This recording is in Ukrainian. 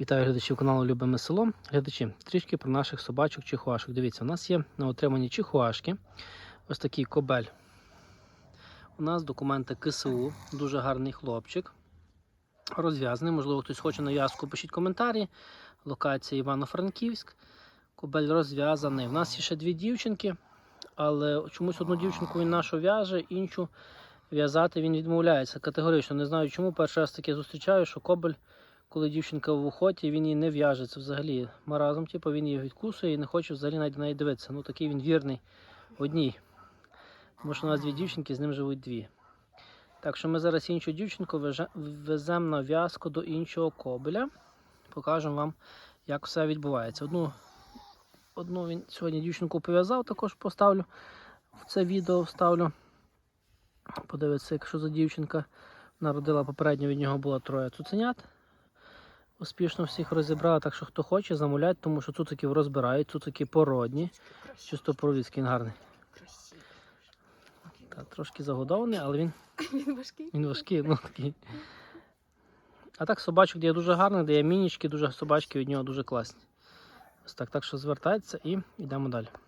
Вітаю глядачів каналу Любиме село. Глядачі, трішки про наших собачок чихуашок. Дивіться, у нас є на отриманні чихуашки. Ось такий кобель. У нас документи КСУ, дуже гарний хлопчик. Розв'язаний. Можливо, хтось хоче на в'язку, пишіть коментарі. Локація Івано-Франківськ. Кобель розв'язаний. У нас є ще дві дівчинки, але чомусь одну дівчинку він нашу в'яже, іншу в'язати він відмовляється категорично. Не знаю чому. Перший раз таке зустрічаю, що кобель коли дівчинка в охоті, він її не в'яже. Це взагалі маразм, типу, він її відкусує і не хоче взагалі навіть на неї дивитися. Ну такий він вірний одній. Тому що у нас дві дівчинки, з ним живуть дві. Так що ми зараз іншу дівчинку веземо на в'язку до іншого кобеля. Покажемо вам, як все відбувається. Одну, одну він сьогодні дівчинку пов'язав, також поставлю. В це відео вставлю. Подивитися, якщо за дівчинка народила попередньо від нього було троє цуценят. Успішно всіх розібрала, так що хто хоче, замовляйте, тому що цуциків розбирають, цуцики породні. Чисто породський він гарний. Та, трошки загодований, але він, Він важкий. він важкий, ну такий. А так собачок дає дуже гарний, дає мінічки, дуже собачки від нього дуже класні. Ось так, так що звертайтеся і йдемо далі.